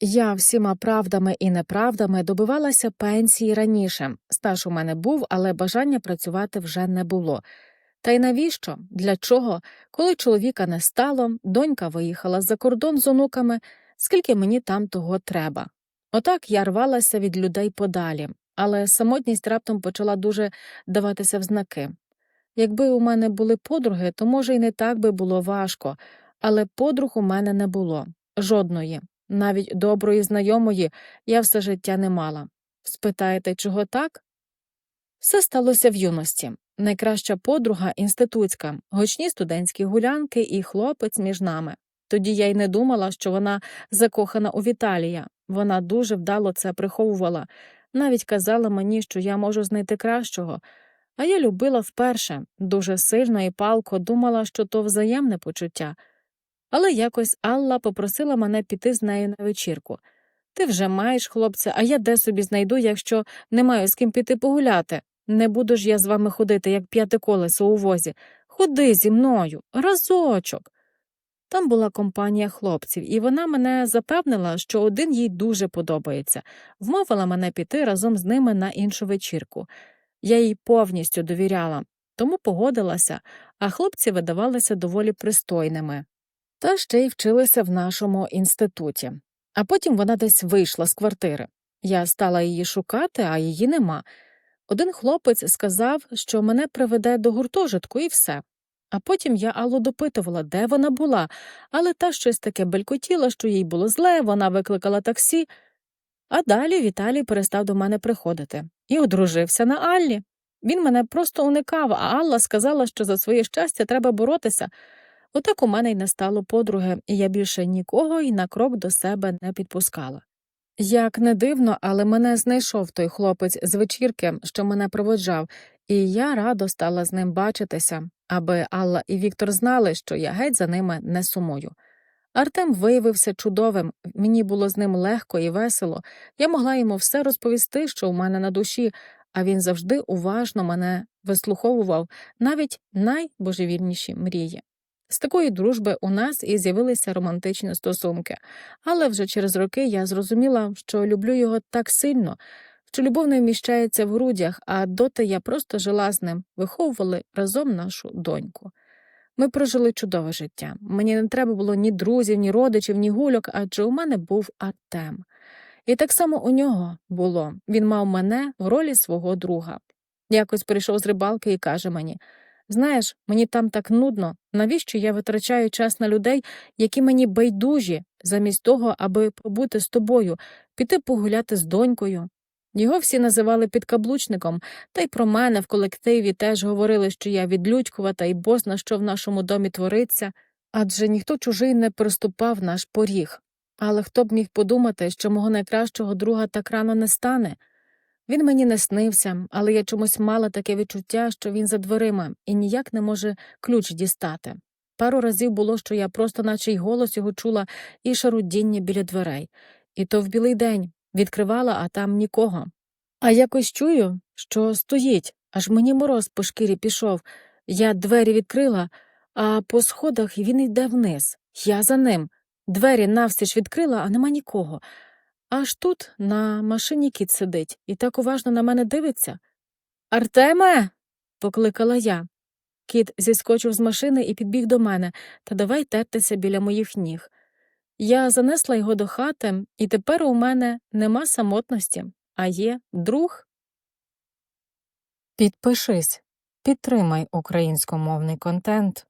Я всіма правдами і неправдами добивалася пенсії раніше. Стаж у мене був, але бажання працювати вже не було. Та й навіщо? Для чого? Коли чоловіка не стало, донька виїхала за кордон з онуками, скільки мені там того треба. Отак я рвалася від людей подалі, але самотність раптом почала дуже даватися в знаки. Якби у мене були подруги, то, може, й не так би було важко, але подруг у мене не було жодної. Навіть доброї знайомої я все життя не мала. Спитаєте, чого так? Все сталося в юності. Найкраща подруга інститутська, гучні студентські гулянки і хлопець між нами. Тоді я й не думала, що вона закохана у Віталія. Вона дуже вдало це приховувала, навіть казала мені, що я можу знайти кращого. А я любила вперше, дуже сильно і палко думала, що то взаємне почуття. Але якось Алла попросила мене піти з нею на вечірку. Ти вже маєш, хлопця, а я де собі знайду, якщо не маю з ким піти погуляти. Не буду ж я з вами ходити, як п'яте колесо у возі. Ходи зі мною, разочок. Там була компанія хлопців, і вона мене запевнила, що один їй дуже подобається, вмовила мене піти разом з ними на іншу вечірку. Я їй повністю довіряла, тому погодилася, а хлопці видавалися доволі пристойними. Та ще й вчилися в нашому інституті. А потім вона десь вийшла з квартири. Я стала її шукати, а її нема. Один хлопець сказав, що мене приведе до гуртожитку, і все. А потім я Аллу допитувала, де вона була, але та щось таке белькотіла, що їй було зле, вона викликала таксі. А далі Віталій перестав до мене приходити і одружився на Аллі. Він мене просто уникав, а Алла сказала, що за своє щастя треба боротися. Отак у мене й не стало подруги, і я більше нікого і на крок до себе не підпускала. Як не дивно, але мене знайшов той хлопець з вечірки, що мене проводжав, і я радо стала з ним бачитися, аби Алла і Віктор знали, що я геть за ними не сумую. Артем виявився чудовим, мені було з ним легко і весело, я могла йому все розповісти, що у мене на душі, а він завжди уважно мене вислуховував навіть найбожевільніші мрії. З такої дружби у нас і з'явилися романтичні стосунки, але вже через роки я зрозуміла, що люблю його так сильно, що любов не вміщається в грудях, а доти я просто жила з ним, виховували разом нашу доньку. Ми прожили чудове життя. Мені не треба було ні друзів, ні родичів, ні гульок, адже у мене був Артем. І так само у нього було він мав мене в ролі свого друга. Якось прийшов з рибалки і каже мені Знаєш, мені там так нудно, навіщо я витрачаю час на людей, які мені байдужі, замість того, аби побути з тобою, піти погуляти з донькою. Його всі називали підкаблучником, та й про мене в колективі теж говорили, що я відлюдькувата і бозна, що в нашому домі твориться, адже ніхто чужий не приступав наш поріг. Але хто б міг подумати, що мого найкращого друга так рано не стане? Він мені не снився, але я чомусь мала таке відчуття, що він за дверима і ніяк не може ключ дістати. Пару разів було, що я просто, наче й голос його чула, і шарудіння біля дверей. І то в білий день відкривала, а там нікого. А якось чую, що стоїть, аж мені мороз по шкірі пішов. Я двері відкрила, а по сходах він йде вниз. Я за ним. Двері навстіж відкрила, а нема нікого. Аж тут на машині кіт сидить і так уважно на мене дивиться. Артеме. покликала я. Кіт зіскочив з машини і підбіг до мене та давай тертися біля моїх ніг. Я занесла його до хати, і тепер у мене нема самотності, а є друг. Підпишись, підтримай українськомовний контент.